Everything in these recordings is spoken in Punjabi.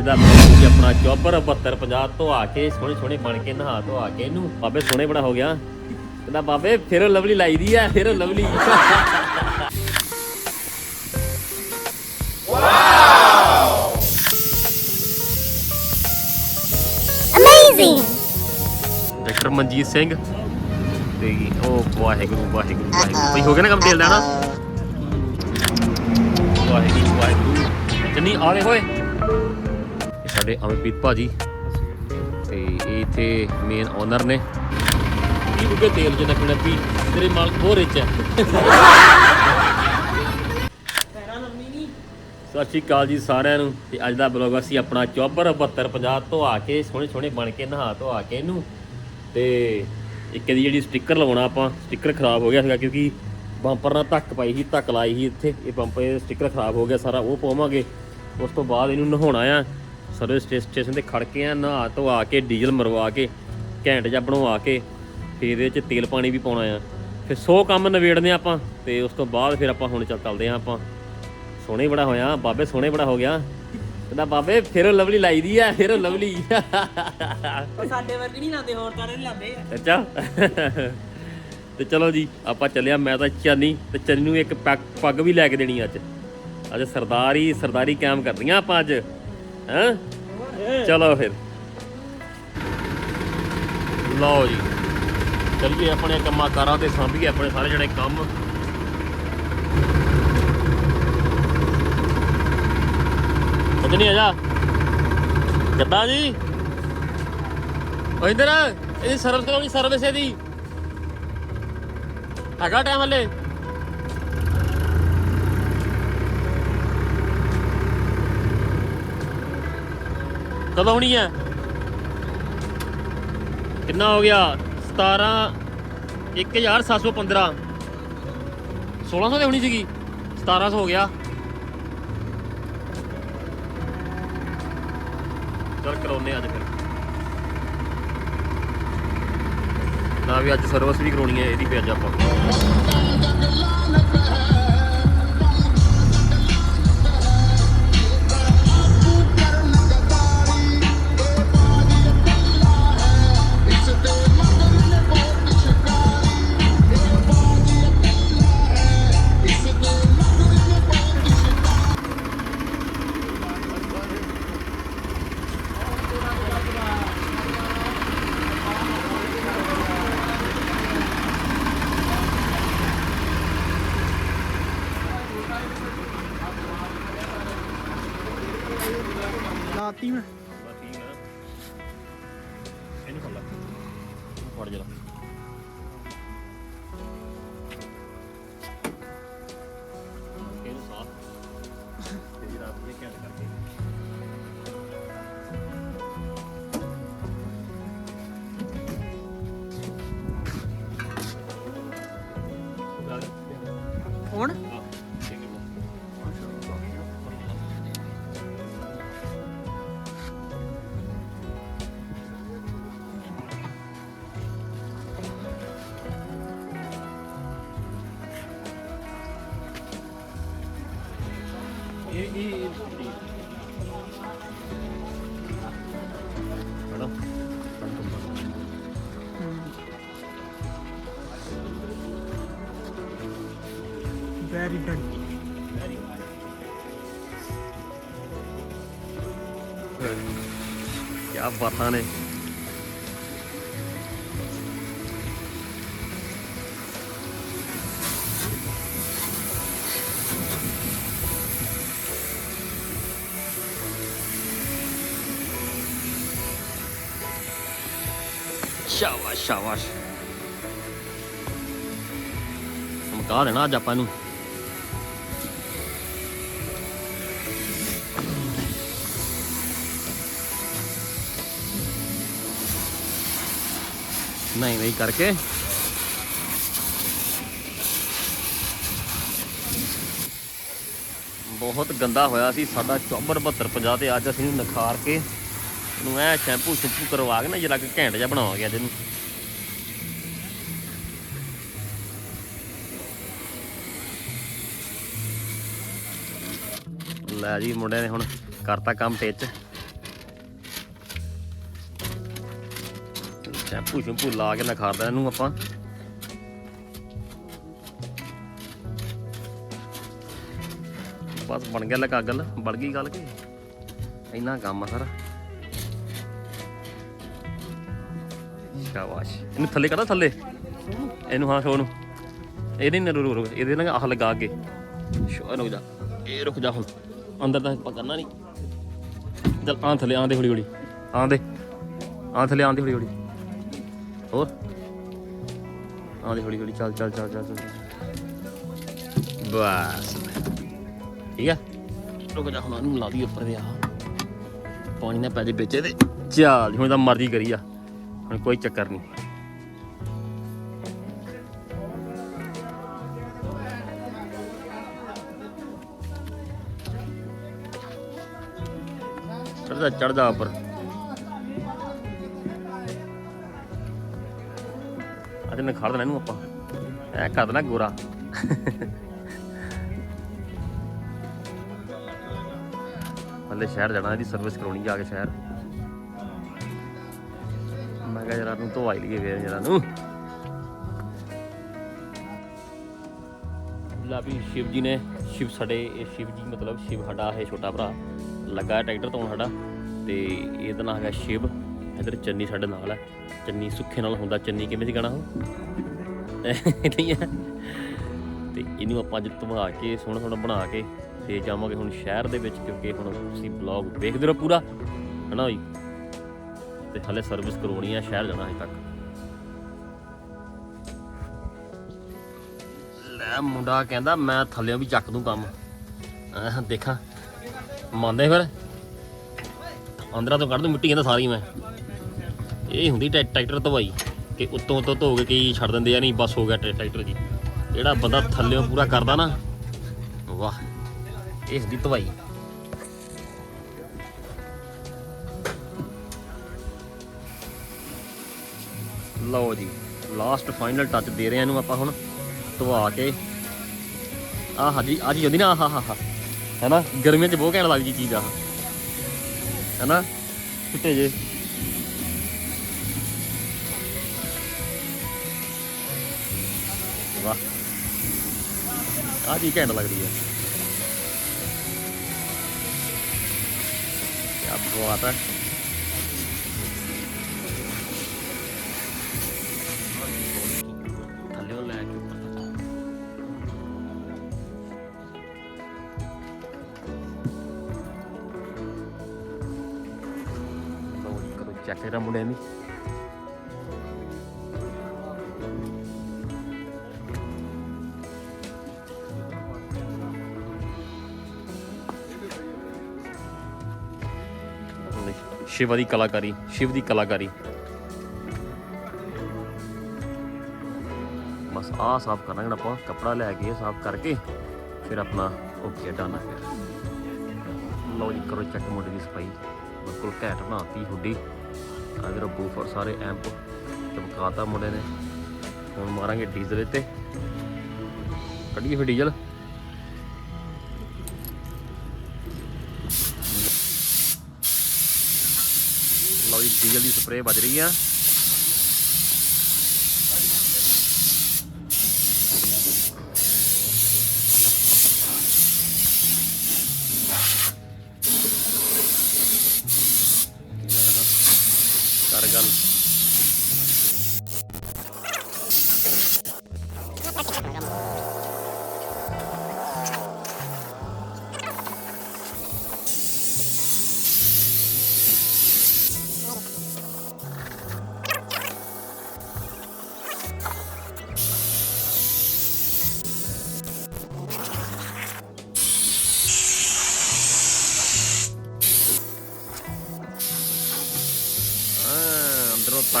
ਇਹਦਾ ਮਤਲਬ ਕਿ ਆਪਣਾ ਚੌਬਰ 72 50 ਤੋਂ ਆ ਕੇ ਸੋਹਣੇ ਸੋਹਣੇ ਬਣ ਕੇ ਨਹਾ ਤੋਂ ਆ ਕੇ ਇਹਨੂੰ ਬਾਬੇ ਸੋਹਣੇ ਬੜਾ ਹੋ ਗਿਆ। ਕਹਿੰਦਾ ਬਾਬੇ ਫਿਰ ਲਵਲੀ ਲਾਈ ਦੀ ਆ ਫਿਰ ਲਵਲੀ! ਡਾਕਟਰ ਮਨਜੀਤ ਸਿੰਘ ਤੇ ਉਹ ਵਾਹਿਗੁਰੂ ਵਾਹਿਗੁਰੂ ਵਾਹਿਗੁਰੂ। ਭਈ ਹੋ ਗਿਆ ਨਾ ਕੰਮ ਤੇਲ ਦਾ ਨਾ ਵਾਹਿਗੁਰੂ ਵਾਹਿਗੁਰੂ। ਚੰਨੀ ਆਲੇ ਹੋਏ। ਸਾਡੇ ਅਮਰਪ੍ਰੀਤ ਭਾਜੀ। ਤੇ ਇਹ ਇੱਥੇ ਮੇਨ ਓਨਰ ਨੇ। ਕੀ ਬੁੱਗੇ ਤੇਲ ਜਿੰਨਾ ਪੀਣਾ? ਪੀ ਤੇਰੇ ਮਾਲਕ ਬਹੁਤ ਰਿਚ ਹੈ। ਸਤਿ ਸ਼੍ਰੀ ਅਕਾਲ ਜੀ ਸਾਰਿਆਂ ਨੂੰ। ਤੇ ਅੱਜ ਦਾ ਬਲੌਗ ਅਸੀਂ ਆਪਣਾ ਚੌਬਰ 72 50 ਧੋਆ ਕੇ, ਸੋਹਣੇ ਸੋਹਣੇ ਬਣ ਕੇ, ਨਹਾ ਤੋਂ ਆ ਕੇ ਇਹਨੂੰ। ਤੇ ਇੱਕ ਇਹਦੀ ਜਿਹੜੀ ਸਟicker ਲਵਾਉਣਾ ਆਪਾਂ ਸਟicker ਖਰਾਬ ਹੋ ਗਿਆ ਸੀਗਾ ਕਿਉਂਕਿ ਬੰਪਰ ਨਾਲ ਧੱਕ ਪਾਈ ਸੀ, ਧੱਕ ਲਾਈ ਸੀ ਇੱਥੇ। ਇਹ ਬੰਪਰ ਇਹ ਸਟicker ਖਰਾਬ ਹੋ ਗਿਆ ਸਾਰਾ, ਉਹ ਪਾਵਾਂਗੇ। ਉਸ ਤੋਂ ਬਾਅਦ ਇਹਨੂੰ ਨਹਾਉਣਾ ਆ। ਸਰਵਿਸ ਸਟੇਸ਼ਨ ਤੇ ਖੜ ਕੇ ਆ ਨਹਾ ਤੋਂ ਆ ਕੇ ਡੀਜ਼ਲ ਮਰਵਾ ਕੇ ਘੈਂਟ ਜਿਹਾ ਬਣਵਾ ਕੇ ਫਿਰ ਇਹਦੇ ਵਿੱਚ ਤੇਲ ਪਾਣੀ ਵੀ ਪਾਉਣਾ ਆ। ਫਿਰ 100 ਕੰਮ ਨਵੇੜਨੇ ਆਪਾਂ ਤੇ ਉਸ ਤੋਂ ਬਾਅਦ ਫਿਰ ਆਪਾਂ ਹੁਣ ਚੱਲ ਚੱਲਦੇ ਆ ਆਪਾਂ। ਸੋਹਣੇ ਬੜਾ ਹੋਇਆ ਬਾਬੇ ਸੋਹਣੇ ਬੜਾ ਹੋ ਗਿਆ। ਕਹਿੰਦਾ ਬਾਬੇ ਫਿਰ ਲਵਲੀ ਲਾਈ ਦੀ ਆ ਫਿਰ ਲਵਲੀ ਸਾਡੇ ਵਰਗੇ ਨਹੀਂ ਲਾਉਂਦੇ ਹੋਰ ਤਾਰੇ ਨਹੀਂ ਲਾਉਂਦੇ। ਆ ਅੱਛਾ। ਤੇ ਚਲੋ ਜੀ ਆਪਾਂ ਚੱਲਿਆ ਮੈਂ ਤਾਂ ਚੰਨੀ ਤੇ ਚੰਨੀ ਨੂੰ ਇੱਕ ਪੱਗ ਵੀ ਲੈ ਕੇ ਦੇਣੀ ਅੱਜ। ਅੱਜ ਸਰਦਾਰੀ ਸਰਦਾਰੀ ਕਾਇਮ ਕਰਨੀਆਂ ਆਪਾਂ ਅੱਜ। ਹੈਂ? ਚਲੋ ਫਿਰ। ਲਓ ਜੀ। ਚੱਲੀਏ ਆਪਣੇ ਕੰਮਾਂ ਕਾਰਾਂ ਤੇ ਸਾਂਭੀਏ ਆਪਣੇ ਸਾਰੇ ਜਣੇ ਕੰਮ। ਕਿਤਨੀ ਆ ਜਾ। ਕਿੱਦਾਂ ਜੀ? ਓ ਇੰਦਰ ਇਹਦੀ ਸਰਵਿਸ ਕਰਾਉਣੀ, ਸਰਵਿਸ ਇਹਦੀ। ਹੈਗਾ ਟਾਈਮ ਹਲੇ? ਕਦੋਂ ਹੋਣੀ ਹੈ ਕਿੰਨਾ ਹੋ ਗਿਆ? 17 1715 1600 ਤੇ ਹੋਣੀ ਸੀਗੀ। 1700 ਹੋ ਗਿਆ। ਚਲ ਕਰਾਉਨੇ ਅੱਜ ਫਿਰ। ਨਾ ਵੀ ਅੱਜ ਸਰਵਿਸ ਵੀ ਕਰਾਉਣੀ ਹੈ ਇਹਦੀ ਵੀ ਅੱਜ ਆਪਾਂ। Fatime ਵੈਰੀ ਡਨ ਕੀ ਬਾਤਾਂ ਨੇ? ਸ਼ਾਬਾਸ਼ ਸ਼ਾਬਾਸ਼। ਸਮਕਾ ਦੇਣਾ ਅੱਜ ਆਪਾਂ ਨੂੰ। ਨਹੀਂ ਨਹੀਂ, ਕਰਕੇ। ਬਹੁਤ ਗੰਦਾ ਹੋਇਆ ਸੀ ਸਾਡਾ ਚੌਬਰ 72 50 ਤੇ ਅੱਜ ਅਸੀਂ ਇਹਨੂੰ ਨਖਾਰ ਕੇ ਨੂੰ ਐ ਸ਼ੈਂਪੂ ਸ਼ੈਂਪੂ ਕਰਵਾ ਕੇ ਨਾ ਜਿਹੜਾ ਕਿ ਘੈਂਟ ਜਿਹਾ ਬਣਾਵਾਂਗੇ ਅੱਜ ਇਹਨੂੰ ਲੈ ਜੀ ਮੁੰਡਿਆਂ ਨੇ ਹੁਣ ਕਰਤਾ ਕੰਮ ਟੇਚ। ਸ਼ੈਂਪੂ ਸ਼ੈਂਪੂ ਲਾ ਕੇ ਨਾ ਖਾਰਦਾ ਇਹਨੂੰ ਆਪਾਂ। ਬਸ ਬਣ ਗਿਆ ਲਕਾਗਲ ਬਣ ਗਈ ਗੱਲ ਕੀ? ਇੰਨਾ ਕੰਮ ਆ ਸਾਰਾ। ਸ਼ਾਬਾਸ਼। ਇਹਨੂੰ ਥੱਲੇ ਕਰਦਾ, ਥੱਲੇ। ਇਹਨੂੰ, ਹਾਂ ਸ਼ੋ ਨੂੰ। ਇਹਦੇ ਨਾਲ ਰੁਕ ਰੁਕ ਇਹਦੇ ਨਾਲ ਆਹ ਲਗਾ ਅੱਗੇ। ਸ਼ੋ ਰੁਕ ਜਾ। ਇਹ ਰੁਕ ਜਾ ਹੁਣ। ਅੰਦਰ ਤਾਂ ਆਪਾਂ ਕਰਨਾ ਨਹੀਂ ਚੱਲ ਆਂ ਥੱਲੇ ਆਂ ਦੇ ਹੌਲੀ ਹੌਲੀ। ਆਂ ਦੇ। ਆਂ ਥੱਲੇ ਆਂ ਦੇ ਹੌਲੀ ਹੌਲੀ। ਹੋਰ? ਆਂ ਦੇ ਹੌਲੀ ਹੌਲੀ। ਚੱਲ ਚੱਲ ਚੱਲ ਚੱਲ ਬਸ। ਠੀਕ ਆ? ਰੁਕ ਜਾ ਹੁਣ, ਇਹਨੂੰ ਲਾ ਦੀ ਉੱਪਰ ਦੇ ਆ। ਪਾਣੀ ਨਾ ਪੈ ਜੇ ਵਿੱਚ ਇਹਦੇ। ਚੱਲ, ਹੁਣ ਤਾਂ ਮਰਜ਼ੀ ਕਰੀ ਆ। ਹੁਣ ਕੋਈ ਚੱਕਰ ਨਹੀਂ। ਚੜਦਾ ਚੜਦਾ ਉੱਪਰ। ਅੱਜ ਨੇ ਖੜ ਦੇਣਾ ਇਹਨੂੰ ਆਪਾਂ। ਐ ਕਰ ਦੇਣਾ ਗੋਰਾ। ਹਲੇ ਸ਼ਹਿਰ ਜਾਣਾ, ਇਹਦੀ ਸਰਵਿਸ ਕਰਾਉਣੀ ਜਾ ਕੇ ਸ਼ਹਿਰ। ਜਰਾ ਨੂੰ ਧਵਾਈ ਲਈਏ ਫੇਰ ਜਰਾ ਨੂੰ। ਲਾ ਸ਼ਿਵ ਜੀ ਨੇ ਸ਼ਿਵ ਸਾਡੇ, ਇਹ ਸ਼ਿਵ ਜੀ ਮਤਲਬ ਸ਼ਿਵ ਸਾਡਾ ਹੈ ਛੋਟਾ ਭਰਾ ਲੱਗਾ ਟਰੈਕਟਰ ਤੋਂ ਸਾਡਾ ਤੇ ਇਹਦਾ ਨਾਮ ਹੈਗਾ ਸ਼ਿਵ, ਇਧਰ ਚੰਨੀ ਸਾਡੇ ਨਾਲ ਹੈ। ਚੰਨੀ ਸੁੱਖੇ ਨਾਲ ਹੁੰਦਾ, ਚੰਨੀ ਕਿਵੇਂ ਦੀ ਗਾਣਾ ਉਹ? ਨਹੀਂ ਹੈ। ਤੇ ਇਹਨੂੰ ਆਪਾਂ ਅੱਜ ਧਵਾ ਕੇ, ਸੋਹਣਾ ਸੋਹਣਾ ਬਣਾ ਕੇ, ਤੇ ਜਾਵਾਂਗੇ ਹੁਣ ਸ਼ਹਿਰ ਦੇ ਵਿੱਚ ਕਿਉਂਕਿ ਹੁਣ ਤੁਸੀਂ ਬਲੌਗ ਵੇਖਦੇ ਰਹੋ ਪੂਰਾ। ਹਨਾ ਜੀ ਤੇ ਹਲੇ ਸਰਵਿਸ ਕਰਵਾਉਣੀ ਆ, ਸ਼ਹਿਰ ਜਾਣਾ ਹਜੇ ਤੱਕ। ਲੈ ਮੁੰਡਾ ਕਹਿੰਦਾ, ਮੈਂ ਥੱਲੇੋਂ ਵੀ ਚੱਕ ਦੂੰ ਕੰਮ। ਦੇਖਾਂ। ਮੰਨਦੇ ਫਿਰ? ਅੰਦਰਾਂ ਤੋਂ ਕੱਢ ਦੂੰ, ਮਿੱਟੀ ਕਹਿੰਦਾ ਸਾਰੀ ਮੈਂ। ਇਹ ਹੁੰਦੀ ਟਰੈ- ਟਰੈਕਟਰ ਧਵਾਈ, ਕਿ ਉੱਤੋਂ ਉੱਤੋਂ ਧੋ ਕੇ ਕਈ ਛੱਡ ਦਿੰਦੇ ਆ ਨਹੀਂ, ਬਸ ਹੋ ਗਿਆ ਟਰੈਕਟਰ ਜੀ। ਜਿਹੜਾ ਬੰਦਾ ਥੱਲੇੋਂ ਪੂਰਾ ਕਰਦਾ ਨਾ, ਵਾਹ। ਇਹ ਹੁੰਦੀ ਧਵਾਈ। ਲਓ ਜੀ ਲਾਸਟ ਫਾਈਨਲ ਟੱਚ ਦੇ ਰਹੇ ਆ ਇਹਨੂੰ ਆਪਾਂ ਹੁਣ, ਧਵਾ ਕੇ। ਆਹ ਹਾਂਜੀ ਅੱਜ ਜਾਂਦੀ ਨਾ, ਆਹ ਹਾ ਹਾ ਹੈਨਾ? ਗਰਮੀਆਂ 'ਚ ਬਹੁਤ ਘੈਂਟ ਲੱਗਦੀ ਚੀਜ਼ ਆ ਹੈਨਾ? ਛੁੱਟੇ ਜੇ। ਵਾਹ। ਆ ਜੀ ਘੈਂਟ ਲੱਗਦੀ ਹੈ ਕੀ ਬਾਤ ਹੈ ਜੀ ਕਰੋ ਚੈੱਕ ਦੀ ਸ਼ਿਵ ਦੀ ਕਲਾਕਾਰੀ ਸ਼ਿਵ ਦੀ ਕਲਾਕਾਰੀ ਬਸ ਆਹ ਸਾਫ਼ ਕਰਨਾ ਹੁਣ ਆਪਾਂ ਕੱਪੜਾ ਲੈ ਕੇ ਸਾਫ਼ ਕਰਕੇ ਫਿਰ ਆਪਣਾ ਓਕੇ ਡਨ ਆ ਲਓ ਜੀ ਕਰੋ ਚੈੱਕ ਮੁੰਡੇ ਦੀ ਸਫ਼ਾਈ ਬਿਲਕੁਲ ਘੈਂਟ ਬਣਾਤੀ ਹੁੱਡੀ ਅਗਰ ਬੂਫਰ ਸਾਰੇ ਐਂਪ ਚਮਕਾਤਾ ਮੁੰਡੇ ਨੇ। ਹੁਣ ਮਾਰਾਂਗੇ ਡੀਜ਼ਲ ਇੱਤੇ ਕੱਢੀਏ ਫਿਰ ਡੀਜ਼ਲ ਲਓ ਜੀ ਡੀਜ਼ਲ ਦੀ ਸਪਰੇਅ ਵੱਜ ਰਹੀ ਆ।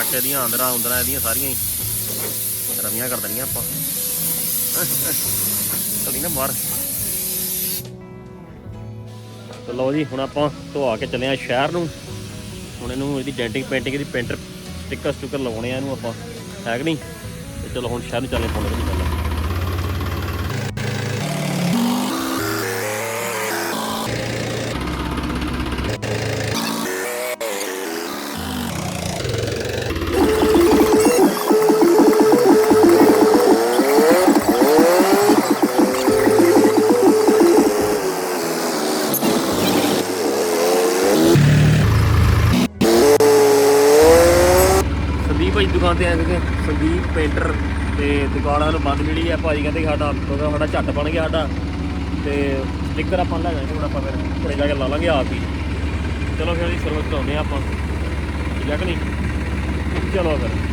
ਹਾਂ ਇਹਦੀਆਂ ਅੰਦਰਾਂ ਅੰਦਰਾਂ ਇਹਦੀਆਂ ਸਾਰੀਆਂ ਹੀ। ਰਵੀਆਂ ਕਰ ਦੇਣੀਆਂ ਆਪਾਂ। ਚਲੀ ਨਾ ਬਾਹਰ ਤੇ ਲਓ ਜੀ, ਹੁਣ ਆਪਾਂ ਧਵਾ ਕੇ ਚੱਲੇ ਆ ਸ਼ਹਿਰ ਨੂੰ। ਹੁਣ ਇਹਨੂੰ ਇਹਦੀ ਡੈਂਟਿੰਗ ਪੇਂਟਿੰਗ ਦੀ ਪੇਂਟਰ ਸਟਿੱਕਰ ਸਟੁੱਕਰ ਲਗਾਉਣੇ ਆ ਇਹਨੂੰ ਆਪਾਂ। ਹੈ ਕਿ ਨਹੀਂ? ਤੇ ਚਲੋ ਹੁਣ ਸ਼ਹਿਰ ਨੂੰ ਚੱਲੇ ਪਾਉਣੇ ਦੀ ਗੱਲ ਤੇ ਆਏ ਸੀਗੇ ਸੰਦੀਪ ਪੇਂਟਰ ਤੇ ਦੁਕਾਨ ਸਾਨੂੰ ਬੰਦ ਮਿਲੀ ਆ, ਭਾਜੀ ਕਹਿੰਦੇ ਸਾਡਾ ਸਾਡਾ ਝੱਟ ਬਣ ਗਿਆ ਸਾਡਾ। ਤੇ ਸਟicker ਆਪਾਂ ਲੈ ਜਾਵਾਂਗੇ ਹੁਣ ਆਪਾਂ ਫਿਰ, ਘਰੇ ਜਾ ਕੇ ਲਾ ਲਾਂਗੇ ਆਪ ਹੀ। ਚਲੋ ਫਿਰ ਅਸੀਂ ਸਰਵਿਸ ਕਰਾਉਂਦੇ ਆ ਆਪਾਂ। ਠੀਕ ਹੈ ਕਿ ਨਹੀਂ? ਚਲੋ ਫਿਰ।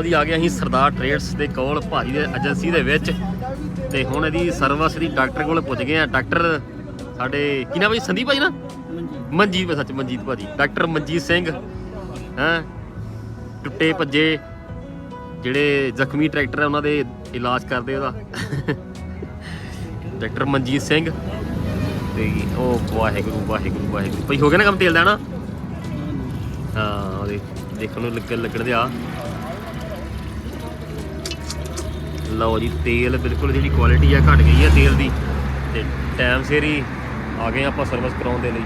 ਲਓ ਜੀ ਆ ਗਏ। ਅਸੀਂ ਸਰਦਾਰ ਟ੍ਰੇਡਸ ਦੇ ਕੋਲ ਭਾਜੀ ਦੇ ਏਜੰਸੀ ਦੇ ਵਿੱਚ ਤੇ ਹੁਣ ਇਹਦੀ ਸਰਵਿਸ ਦੀ ਡਾਕਟਰ ਕੋਲ ਪੁੱਜ ਗਏ ਆ। ਡਾਕਟਰ ਸਾਡੇ ਕੀ ਨਾਮ ਭਾਈ ਸੰਦੀਪ ਭਾਈ ਨਾ? ਮਨਜੀਤ। ਸੱਚ ਮਨਜੀਤ ਭਾਜੀ। ਡਾਕਟਰ ਮਨਜੀਤ ਸਿੰਘ ਹੈਂ? ਟੁੱਟੇ ਭੱਜੇ ਜਿਹੜੇ ਜ਼ਖਮੀ ਟਰੈਕਟਰ ਆ ਉਹਨਾਂ ਦੇ ਇਲਾਜ ਕਰਦੇ ਉਹਦਾ। ਡਾਕਟਰ ਮਨਜੀਤ ਸਿੰਘ ਤੇ ਉਹ ਵਾਹਿਗੁਰੂ ਵਾਹਿਗੁਰੂ ਵਾਹਿਗੁਰੂ। ਭਾਈ ਹੋ ਗਿਆ ਨਾ ਕੰਮ ਤੇਲ ਦਾ ਨਾ ਹਾਂ ਉਹਦੇ ਦੇਖਣ ਨੂੰ ਲੱਗਣ ਲੱਗਣ ਦੇ ਆ। ਲਓ ਜੀ, ਤੇਲ ਬਿਲਕੁਲ ਜਿਹੜੀ ਕੁਆਲਿਟੀ ਆ, ਘਟ ਗਈ ਆ ਤੇਲ ਦੀ। ਤੇ ਟਾਈਮ ਸਿਰ ਹੀ ਆ ਗਏ ਆਪਾਂ ਸਰਵਿਸ ਕਰਾਉਣ ਦੇ ਲਈ।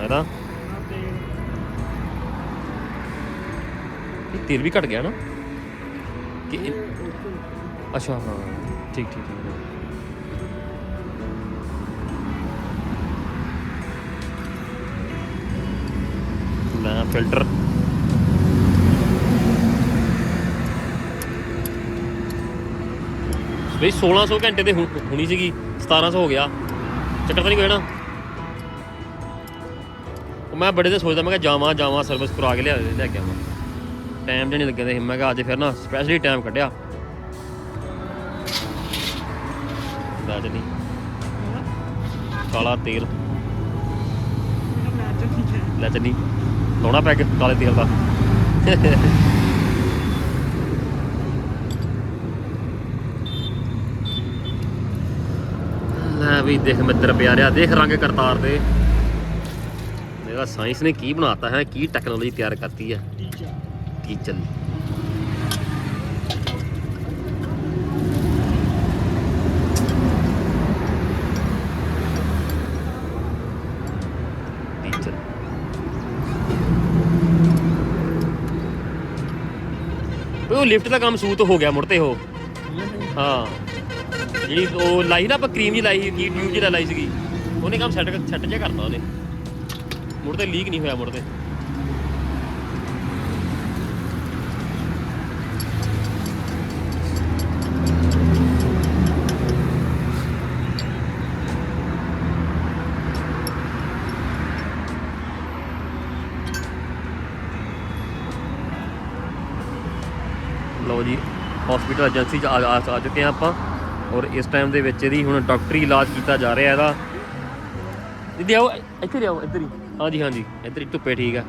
ਹੈ ਨਾ? ਤੇਲ ਵੀ ਘਟ ਗਿਆ ਨਾ? ਕਿ ਅੱਛਾ, ਹਾਂ, ਠੀਕ ਠੀਕ ਠੀਕ ਮੈਂ ਫਿਲਟਰ ਬਈ 1600 ਘੰਟੇ ਤੇ ਹੁਣੀ ਸੀਗੀ 1700 ਹੋ ਗਿਆ। ਚੱਕਰ ਤਾਂ ਨਹੀਂ ਕੋਈ ਨਾ ਉਹ ਮੈਂ ਬੜੇ ਤੇ ਸੋਚਦਾ ਮੈਂ ਕਿ ਜਾਵਾਂ ਜਾਵਾਂ ਸਰਵਿਸ ਕਰਾ ਕੇ ਲਿਆ ਲੈ ਕੇ ਆਵਾਂ। ਟਾਈਮ ਜਿਹਾ ਨਹੀਂ ਲੱਗਿਆ ਤੇ ਮੈਂ ਕਿਹਾ ਅੱਜ ਫਿਰ ਨਾ ਸਪੈਸ਼ਲੀ ਟਾਈਮ ਕੱਢਿਆ। ਦਾ ਨਹੀਂ। ਕਾਲਾ ਤੇਲ। ਲੈ ਚੰਨੀ ਲਾਉਣਾ ਪੈਗ ਕਾਲੇ ਤੇਲ ਦਾ ਲੈ ਵੀ ਦੇਖ ਮਿੱਤਰ ਪਿਆਰਿਆ, ਦੇਖ ਰੰਗ ਕਰਤਾਰ ਦੇ। ਇਹਦਾ ਸਾਇੰਸ ਨੇ ਕੀ ਬਣਾਤਾ ਹੈ, ਕੀ ਟੈਕਨੋਲੋਜੀ ਤਿਆਰ ਕਰਤੀ ਹੈ? ਟੀਚਰ ਉਹ ਲਿਫਟ ਦਾ ਕੰਮ ਸੂਤ ਹੋ ਗਿਆ ਮੁੜਤੇ ਉਹ। ਹਾਂ। ਜਿਹੜੀ ਉਹ ਲਾਈ ਨਾ ਆਪਾਂ ਕਰੀਮ ਜੀ ਲਾਈ ਕੀ ਟਿਊਬ ਜਿਹੜਾ ਲਾਈ ਸੀਗੀ। ਉਹਨੇ ਕੰਮ ਸੈੱਟ ਸੈੱਟ ਜਿਹਾ ਕਰਤਾ ਉਹਨੇ। ਮੁੜਤੇ ਲੀਕ ਨਹੀਂ ਹੋਇਆ ਮੁੜਤੇ ਲਓ ਜੀ ਹਸਪੀਟਲ ਏਜੰਸੀ ਚ ਆ ਆ ਚੁੱਕੇ ਆ ਆਪਾਂ। ਔਰ ਇਸ ਟਾਈਮ ਦੇ ਵਿੱਚ ਇਹਦੀ ਹੁਣ ਡਾਕਟਰੀ ਇਲਾਜ ਕੀਤਾ ਜਾ ਰਿਹਾ ਇਹਦਾ। ਦੀਦੀ ਆਓ ਇੱਥੇ ਲਿਆਓ ਇੱਧਰ ਹੀ। ਹਾਂਜੀ ਹਾਂਜੀ ਇੱਧਰ ਹੀ ਧੁੱਪੇ ਠੀਕ ਆ।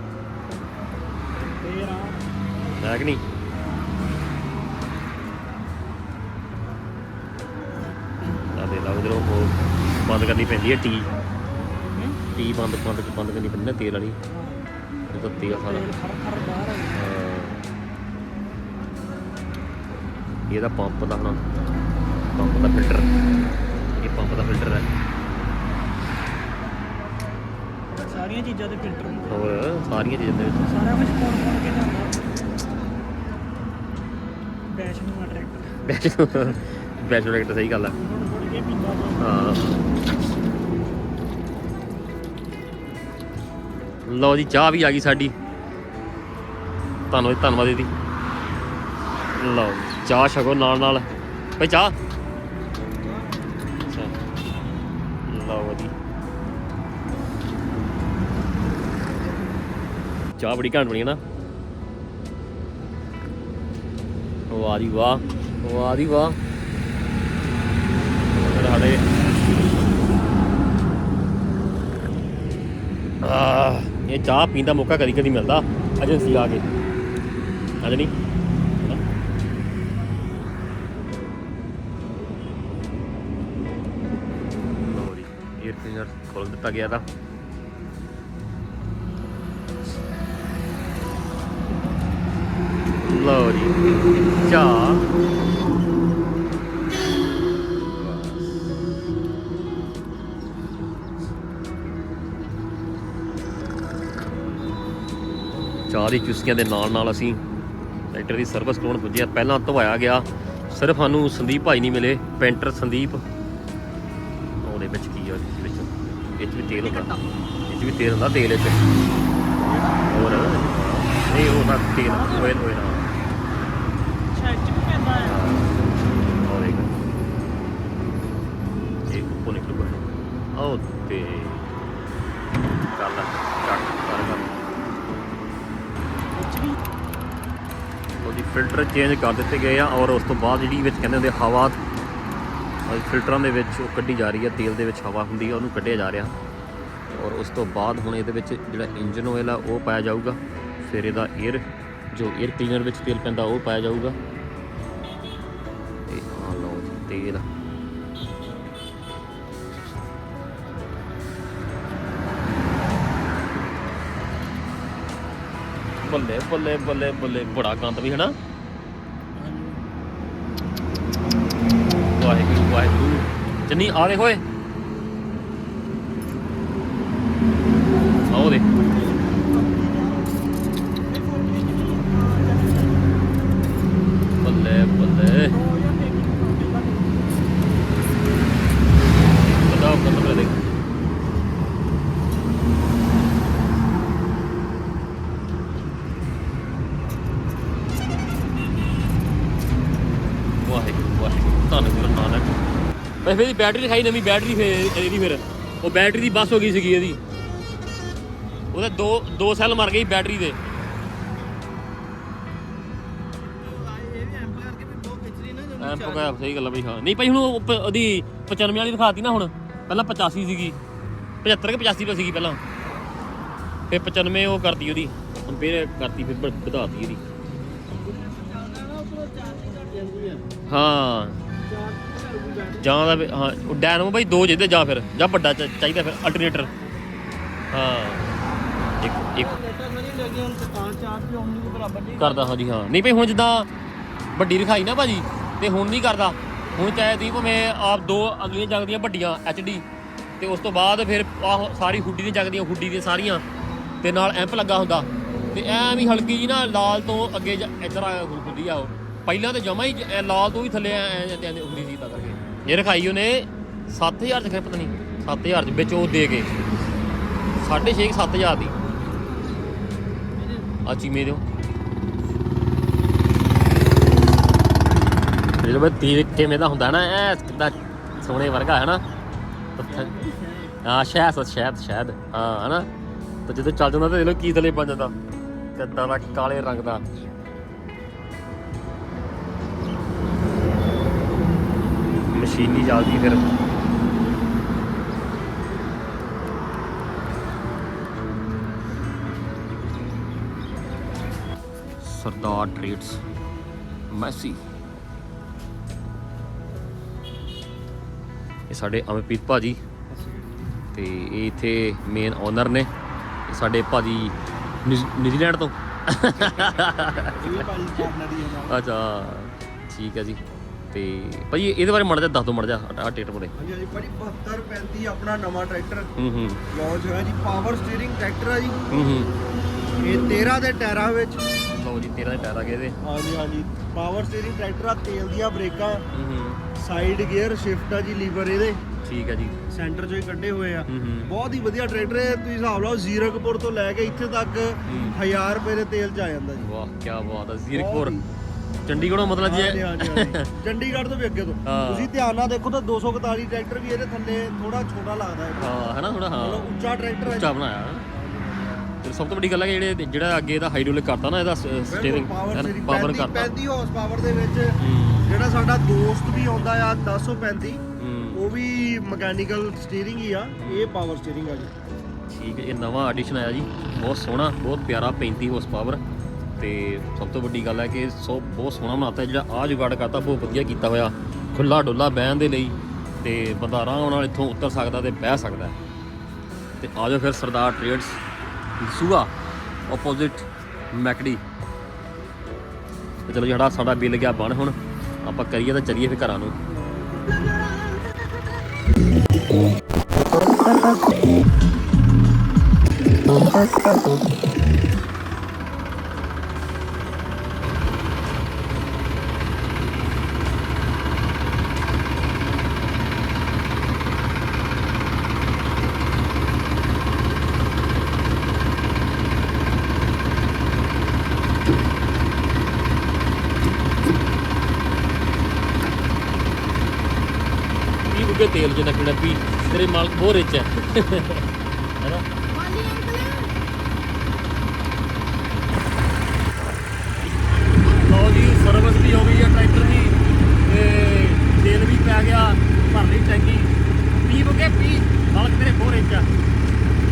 ਹੈ ਕਿ ਨਹੀਂ? ਆ ਦੇ ਉਹ ਬੰਦ ਕਰਨੀ ਪੈਂਦੀ ਹੈ ਟੀ। ਟੀ ਬੰਦ ਬੰਦ ਬੰਦ ਕਰਨੀ ਪੈਂਦੀ ਨਾ ਤੇਲ ਵਾਲੀ। ਇਹ ਤਾਂ ਤੇਲ ਸਾਰਾ। ਇਹਦਾ ਪੰਪ ਦਾ ਹੁਣ। ਦਾ ਫਿਲਟਰ। ਇਹ ਪੰਪ ਦਾ ਫਿਲਟਰ ਹੈ। ਸਾਰੀਆਂ ਚੀਜ਼ਾਂ ਦੇ ਫਿਲਟਰ ਹੋਰ ਸਾਰੀਆਂ ਚੀਜ਼ਾਂ ਦੇ ਵਿੱਚ। ਸਾਰਾ ਕੁਝ ਕੋਣ ਕੋਣ ਕੇ ਜਾਂਦਾ। ਬੈਚ ਨੂੰ ਅਟਰੈਕਟ ਬੈਚ ਪ੍ਰੋਡਕਟ ਸਹੀ ਗੱਲ ਹੈ। ਥੋੜਾ ਥੋੜਾ ਕੇ ਪੀਂਦਾ ਵਾ। ਹਾਂ। ਲਓ ਜੀ ਚਾਹ ਵੀ ਆ ਗਈ ਸਾਡੀ। ਧੰਨਵਾਦ ਧੰਨਵਾਦ ਇਹਦੀ ਲਓ ਚਾਹ ਛਕੋ ਨਾਲ ਨਾਲ ਭਾਈ ਚਾਹ। ਚਾਹ ਬੜੀ ਘੈਂਟ ਬਣੀ ਹੈ ਨਾ। ਵਾਹ ਜੀ ਵਾਹ ਵਾਹ ਜੀ ਵਾਹ। ਸਾਡੇ ਆਹ, ਇਹ ਚਾਹ ਪੀਣ ਦਾ ਮੌਕਾ ਕਦੀ ਕਦੀ ਮਿਲਦਾ ਏਜੰਸੀ ਆ ਕੇ ਅੱਜ ਨਹੀਂ? ਲਓ ਖੋਲ ਦਿੱਤਾ ਗਿਆ ਤਾਂ। ਲਓ ਜੀ ਚਾਹ ਚਾਹ ਦੀ ਚੁਸਕੀਆਂ ਦੇ ਨਾਲ ਨਾਲ ਅਸੀਂ ਟਰੈਕਟਰ ਦੀ ਸਰਵਿਸ ਕਰਾਉਣ ਪੁੱਜੇ ਪਹਿਲਾਂ ਧਵਾਇਆ ਗਿਆ। ਸਿਰਫ ਸਾਨੂੰ ਸੰਦੀਪ ਭਾਈ ਨਹੀਂ ਮਿਲੇ। ਪੈਂਟਰ ਸੰਦੀਪ। ਉਹਦੇ ਵਿੱਚ ਕੀ ਆ, ਇਹਦੇ ਵਿੱਚ? ਇਹ ਵੀ ਤੇਲ ਹੁੰਦਾ। ਇਹ 'ਚ ਵੀ ਤੇਲ ਹੁੰਦਾ, ਤੇਲ ਵਿੱਚ। ਹੋਰ? ਨਹੀਂ, ਉਹ ਤਾਂ ਤੇਲ ਹੋਏ ਹੋਏ ਨਾ ਆਓ ਤੇ ਕਰ ਉਹਦੀ ਫਿਲਟਰ ਚੇਂਜ ਕਰ ਦਿੱਤੇ ਗਏ ਆ ਔਰ ਉਸ ਤੋਂ ਬਾਅਦ ਜਿਹੜੀ ਵਿੱਚ ਕਹਿੰਦੇ ਹੁੰਦੇ ਹਵਾ ਫਿਲਟਰਾਂ ਦੇ ਵਿੱਚ ਉਹ ਕੱਢੀ ਜਾ ਰਹੀ ਹੈ ਤੇਲ ਦੇ ਵਿੱਚ ਹਵਾ ਹੁੰਦੀ ਹੈ ਉਹਨੂੰ ਕੱਢਿਆ ਜਾ ਰਿਹਾ। ਔਰ ਉਸ ਤੋਂ ਬਾਅਦ ਹੁਣ ਇਹਦੇ ਵਿੱਚ ਜਿਹੜਾ ਇੰਜਨ ਆਇਲ ਆ ਉਹ ਪਾਇਆ ਜਾਊਗਾ। ਫਿਰ ਇਹਦਾ 에ਅਰ ਜੋ 에ਅਰ ਕਲੀਨਰ ਵਿੱਚ ਤੇਲ ਪੈਂਦਾ ਉਹ ਪਾਇਆ ਜਾਊਗਾ। ਤੇ ਆ ਲਓ ਤੇਲ। ਬੱਲੇ ਬੱਲੇ ਬੱਲੇ ਬੱਲੇ ਬੜਾ ਗੰਦ ਵੀ ਹਨਾ? ਵਾਹਿਗੁਰੂ ਵਾਹਿਗੁਰੂ। ਚੰਨੀ ਆਲੇ ਹੋਏ ਆਓ ਦੇ ਬੱਲੇ ਬੱਲੇ ਬਤਾਓ ਕਦੋਂ ਦੇ ਵਾਹਿਗੁਰੂ ਵਾਹਿਗੁਰੂ ਧੰਨ ਗੁਰੂ ਨਾਨਕ ਵੈਸੇ ਇਹਦੀ ਬੈਟਰੀ ਲਿਖਾਈ ਨਵੀਂ ਬੈਟਰੀ ਫੇਰ ਇਹਦੀ ਫਿਰ। ਉਹ ਬੈਟਰੀ ਦੀ ਬੱਸ ਹੋ ਗਈ ਸੀਗੀ ਇਹਦੀ। ਉਹਦੇ ਦੋ ਦੋ ਸੈੱਲ ਮਰ ਗਈ ਬੈਟਰੀ ਦੇ। ਐਮ ਪਕਾ ਸਹੀ ਗੱਲ ਆ ਬਈ ਹਾਂ। ਨਹੀਂ ਭਾਈ ਹੁਣ ਉਹ ਉਹਦੀ 95 ਵਾਲੀ ਦਿਖਾਤੀ ਨਾ ਹੁਣ। ਪਹਿਲਾਂ 85 ਸੀਗੀ। 75 ਕਿ 85 ਪਾ ਸੀਗੀ ਪਹਿਲਾਂ। ਫਿਰ 95 ਉਹ ਕਰਤੀ ਉਹਦੀ। ਕੰਪੇਅਰ ਕਰਤੀ ਫਿਰ ਵਧਾਤੀ ਇਹਦੀ। ਹਾਂ। ਜਾਂ ਦਾ ਹਾਂ, ਉਹ ਡੈਨਮੋ ਬਾਈ ਦੋ ਜਿਹਦੇ ਜਾਂ ਫਿਰ, ਜਾਂ ਵੱਡਾ ਚ- ਚਾਹੀਦਾ ਫਿਰ ਅਲਟਰਨੇਟਰ ਹਾਂ। ਇੱਕ ਇੱਕ। ਕਰਦਾ, ਹਾਂਜੀ, ਹਾਂ। ਨਹੀਂ ਭਾਈ ਹੁਣ ਜਿੱਦਾਂ ਵੱਡੀ ਰਖਾਈ ਨਾ ਭਾਜੀ, ਤੇ ਹੁਣ ਨਹੀਂ ਕਰਦਾ। ਹੁਣ ਚਾਹੇ ਤੁਸੀਂ ਭਾਵੇਂ ਆਪ ਦੋ ਅਗਲੀਆਂ ਜਗਦੀਆਂ ਵੱਡੀਆਂ ਡੀ ਤੇ ਉਸ ਤੋਂ ਬਾਅਦ ਫਿਰ ਆਹ ਸਾਰੀ ਹੁੱਡੀ ਦੀਆਂ ਜਗਦੀਆਂ, ਹੁੱਡੀ ਦੀਆਂ ਸਾਰੀਆਂ, ਤੇ ਨਾਲ ਐਂਪ ਲੱਗਾ ਹੁੰਦਾ। ਤੇ ਐਂ ਵੀ ਹਲਕੀ ਜੀ ਨਾ ਲਾਲ ਤੋਂ ਅੱਗੇ ਜਾ- ਇੱਧਰ ਆ ਹੁੰਦੀ ਆ ਉਹ। ਪਹਿਲਾਂ ਤੇ ਜਮਾ ਹੀ, ਐਂ ਲਾਲ ਤੋਂ ਵੀ ਥੱਲੇ ਐ, ਐਂ ਜਾਂਦੀ ਹੁੰਦੀ ਸੀ ਤਾਂ ਕਰਕੇ। ਇਹ ਰਖਾਈ ਉਹਨੇ 7000 ਚ ਪਤਾ ਨਹੀਂ 7000 ਚ, ਵਿੱਚ ਉਹ ਦੇ ਕੇ। 6.5 7000 ਦੀ? ਆ ਚੀਮੇ ਦਿਓ। ਜਦੋਂ ਬਈ ਤੀਰ ਕਿਵੇਂ ਦਾ ਹੁੰਦਾ ਨਾ ਐ ਕਿਦਾਂ ਸੋਨੇ ਵਰਗਾ ਹੈ ਨਾ? ਪੱਥਰ। ਹਾਂ ਸ਼ਾਇਦ ਸ਼ਾਇਦ ਸ਼ਾਇਦ ਹਾਂ ਹਨਾ ਤਾਂ ਜਦੋਂ ਚੱਲ ਜਾਂਦਾ ਤੇ ਇਹ ਲੋ ਕੀ ਥਲੇ ਬਣ ਜਾਂਦਾ। ਕਿੱਦਾਂ ਦਾ ਕਾਲੇ ਰੰਗ ਦਾ। ਮਸ਼ੀਨੀ ਚੱਲਦੀ ਫਿਰ। Sardar trades Massey. ਇਹ ਸਾਡੇ ਅਮਰਪ੍ਰੀਤ ਭਾਜੀ। ਤੇ ਇਹ ਇੱਥੇ ਮੇਨ ਓਨਰ ਨੇ। ਇਹ ਸਾਡੇ ਭਾਜੀ ਨਿਊ- ਨਿਊਜ਼ੀਲੈਂਡ ਤੋਂ। ਅੱਛਾ ਠੀਕ ਹੈ ਜੀ। ਤੇ ਭਾਜੀ ਇਹਦੇ ਬਾਰੇ ਮੜ ਜਾ ਦੱਸ ਦੋ ਮੜ ਜਾ ਆ ਟੇਟ ਬੜੇ ਹਾਂਜੀ ਹਾਂਜੀ ਭਾਜੀ 72 35 ਆਪਣਾ ਨਵਾਂ ਟਰੈਕਟਰ ਹੂੰ ਹੂੰ। ਲਾਂਚ ਹੋਇਆ ਜੀ ਪਾਵਰ ਸਟੀਅਰਿੰਗ ਟਰੈਕਟਰ ਆ ਜੀ। ਹੂੰ ਹੂੰ। ਇਹ 13 ਦੇ ਟਾਇਰਾਂ ਵਿੱਚ। ਲਓ ਜੀ 13 ਦੇ ਟਾਇਰ ਆ ਗਏ ਇਹਦੇ। ਹਾਂਜੀ ਹਾਂਜੀ। ਪਾਵਰ ਸਟੀਅਰਿੰਗ ਟਰੈਕਟਰ ਆ ਤੇਲ ਦੀਆਂ ਬ੍ਰੇਕਾਂ। ਹੂੰ ਹੂੰ। ਸਾਈਡ ਗੇਅਰ ਸ਼ਿਫਟ ਆ ਜੀ ਲੀਵਰ ਇਹਦੇ। ਠੀਕ ਹੈ ਜੀ। ਸੈਂਟਰ ਚੋਂ ਹੀ ਕੱਢੇ ਹੋਏ ਆ। ਬਹੁਤ ਹੀ ਵਧੀਆ ਟਰੈਕਟਰ ਹੈ ਤੁਸੀਂ ਹਿਸਾਬ ਲਾਓ ਜ਼ੀਰਕਪੁਰ ਤੋਂ ਲੈ ਕੇ ਇੱਥੇ ਤੱਕ 1000 ਰੁਪਏ ਦੇ ਤੇਲ ਚ ਆ ਜਾਂਦਾ ਜੀ। ਵਾਹ ਕੀ ਬਾਤ ਹੈ ਜ਼ੀਰਕਪੁਰ ਚੰਡੀਗੜ੍ਹੋਂ ਮਤਲਬ ਹਾਂਜੀ ਜੀ ਹਾਂਜੀ ਹਾਂਜੀ। ਚੰਡੀਗੜ੍ਹ ਤੋਂ ਵੀ ਅੱਗੇ ਤੋਂ। ਹਾਂ। ਤੁਸੀਂ ਧਿਆਨ ਨਾਲ ਦੇਖੋ ਤਾਂ 241 ਟਰੈਕਟਰ ਵੀ ਇਹਦੇ ਥੱਲੇ ਥੋੜਾ ਛੋਟਾ ਲੱਗਦਾ ਹੈ। ਹਾਂ ਹੈ ਨਾ ਥੋੜਾ ਹਾਂ। ਮਤਲਬ ਉੱਚਾ ਟਰੈਕਟਰ ਹੈ। ਉੱਚਾ ਬਣਾਇਆ ਤੇ ਸਭ ਤੋਂ ਵੱਡੀ ਗੱਲ ਹੈ ਕਿ ਜਿਹੜੇ ਜਿਹੜਾ ਅੱਗੇ ਇਹਦਾ ਹਾਈਡ੍ਰੋਲਿਕ ਕਰਤਾ ਨਾ ਇਹਦਾ ਸਟੀਅਰਿੰਗ ਪਾਵਰ ਪਾਵਰ 35 ਕਰਤਾ। 35 ਹਾਰਸ ਪਾਵਰ ਦੇ ਵਿੱਚ ਹੂੰ। ਜਿਹੜਾ ਸਾਡਾ ਦੋਸਤ ਵੀ ਆਉਂਦਾ ਆ 1035 ਹੂੰ। ਉਹ ਵੀ ਮਕੈਨੀਕਲ ਸਟੀਅਰਿੰਗ ਹੀ ਆ। ਇਹ ਪਾਵਰ ਸਟੀਅਰਿੰਗ ਆ ਜੀ। ਠੀਕ ਹੈ ਇਹ ਨਵਾਂ ਐਡੀਸ਼ਨ ਆਇਆ ਜੀ। ਬਹੁਤ ਸੋਹਣਾ ਬਹੁਤ ਪਿਆਰਾ 35 ਹਾਰਸ ਪਾਵਰ ਤੇ ਸਭ ਤੋਂ ਵੱਡੀ ਗੱਲ ਹੈ ਕਿ ਸੋ ਬਹੁਤ ਸੋਹਣਾ ਬਣਾਤਾ ਜਿਹੜਾ ਆ ਜੁਗਾੜ ਕਰਤਾ, ਬਹੁਤ ਵਧੀਆ ਕੀਤਾ ਹੋਇਆ। ਖੁੱਲਾ ਡੁੱਲਾ ਬਹਿਣ ਦੇ ਲਈ ਤੇ ਬੰਦਾ ਆਰਾਮ ਨਾਲ ਇੱਥੋਂ ਉਤਰ ਸਕਦਾ ਤੇ ਬਹਿ ਸਕਦਾ ਹੈ। ਤੇ ਆ ਜਾਓ ਫਿਰ ਸਰਦਾਰ ਟ੍ਰੇਡਸ ਸੂਆ ਆਪੋਜ਼ਿਟ ਮੈਕਡੀ। ਤੇ ਚਲੋ ਜਿਹੜਾ ਸਾਡਾ ਬਿੱਲ ਗਿਆ, ਬਣ ਹੁਣ। ਆਪਾਂ ਕਰੀਏ ਤਾਂ ਚੱਲੀਏ ਫਿਰ ਘਰਾਂ ਨੂੰ। ਵੀ ਤੇਲ ਜਿੰਨਾ ਕਿਹੜਾ ਵੀ ਤੇਰੇ ਮਾਲਕ ਬਹੁਤ ਰਿਚ ਹੈ ਹੈਨਾ ਲਓ ਜੀ ਸਰਵਿਸ ਵੀ ਹੋ ਗਈ ਹੈ ਟਰੈਕਟਰ ਦੀ ਤੇ ਤੇਲ ਵੀ ਪੈ ਗਿਆ ਭਰ ਲਈ ਟੈਂਕੀ ਪੀ ਬੁੱਗੇ ਪੀ ਮਾਲਕ ਤੇਰੇ ਬਹੁਤ ਰਿਚ ਹੈ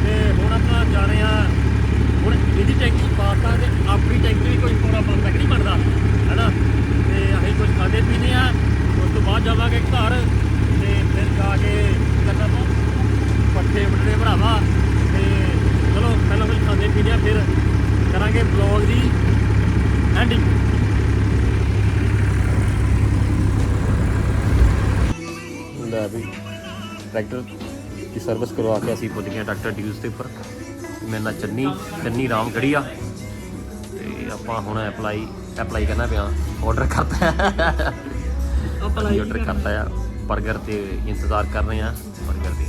ਤੇ ਹੁਣ ਆਪਾਂ ਜਾ ਰਹੇ ਹਾਂ ਹੁਣ ਇਹਦੀ ਟੈਂਕੀ ਪਾਤਾ ਤੇ ਆਪਣੀ ਟੈਂਕੀ ਵੀ ਕੋਈ ਪੂਰਾ ਬੰਦ ਤੱਕ ਨਹੀਂ ਬਣਦਾ ਹੈਨਾ ਤੇ ਅਸੀਂ ਕੁਝ ਖਾਦੇ ਪੀਨੇ ਆ ਉਸ ਤੋਂ ਬਾਅਦ ਜਾਵਾਂਗੇ ਘਰ ਤੇ ਫਿਰ ਜਾ ਕੇ ਕਰਨਾ ਪਾ ਪੱਠੇ ਵੱਢਣੇ ਭਰਾਵਾ ਤੇ ਚਲੋ ਪਹਿਲਾਂ ਕੁਝ ਖਾਦੇ ਪੀਨੇ ਆ ਫਿਰ ਕਰਾਂਗੇ ਬਲੌਗ ਦੀ ਐਂਡਿੰਗ ਲੈ ਵੀ ਟਰੈਕਟਰ ਦੀ ਸਰਵਿਸ ਕਰਵਾ ਕੇ ਅਸੀਂ ਪਹੁੰਚ ਗਏ ਡਾਕਟਰ ਡਿਊਜ਼ ਦੇ ਉੱਪਰ। ਮੇਰੇ ਨਾਲ ਚੰਨੀ ਚੰਨੀ ਰਾਮ ਗੜੀ ਆ ਤੇ ਆਪਾਂ ਹੁਣ ਅਪਲਾਈ ਅਪਲਾਈ ਕਰਨਾ ਪਿਆ। ਆਰਡਰ ਕਰਤਾ। ਅਪਲਾਈ ਆਰਡਰ ਕਰਤਾ ਆ। 버ਗਰ ਤੇ ਇੰਤਜ਼ਾਰ ਕਰ ਰਹੇ ਆ 버ਗਰ ਦੀ।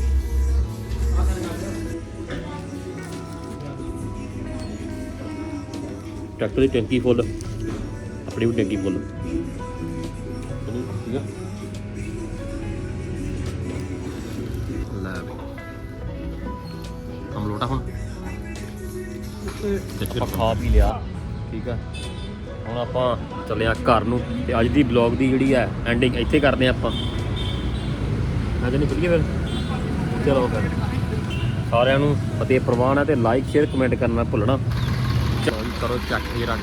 ਟਰੈਕਟਰ ਦੀ ਟੈਂਕੀ ਫੁੱਲ ਆਪਣੀ ਵੀ ਟੈਂਕੀ ਫੁੱਲ ਠੀਕ ਆ? ਹਮ ਹੁਣ। ਤੇ ਖਾ ਵੀ ਲਿਆ, ਠੀਕ ਆ। ਹੁਣ ਆਪਾਂ ਚੱਲੇ ਆ ਘਰ ਨੂੰ, ਤੇ ਅੱਜ ਦੀ ਬਲੌਗ ਦੀ ਜਿਹੜੀ ਹੈ ਐਂਡਿੰਗ ਇੱਥੇ ਕਰਦੇ ਆ ਆਪਾਂ। ਅੱਜ ਨਹੀਂ ਚੱਲੀਏ ਫਿਰ। ਚਲੋ ਫਿਰ। ਸਾਰਿਆਂ ਨੂੰ ਫਤਿਹ ਪ੍ਰਵਾਨ ਹੈ ਤੇ ਲਾਈਕ ਸ਼ੇਅਰ ਕਮੈਂਟ ਕਰਨਾ ਭੁੱਲਣਾ। ਚਲੋ ਕਰੋ ਚੱਕ ਕੇ ਰੰਗ।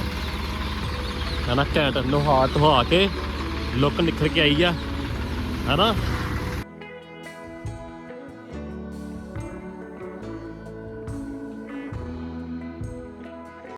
ਹਨਾ ਘੈਂਟ ਨਹਾ ਧਵਾ ਕੇ ਲੁੱਕ ਨਿਖਰ ਕੇ ਆਈ ਆ। ਹਨਾ?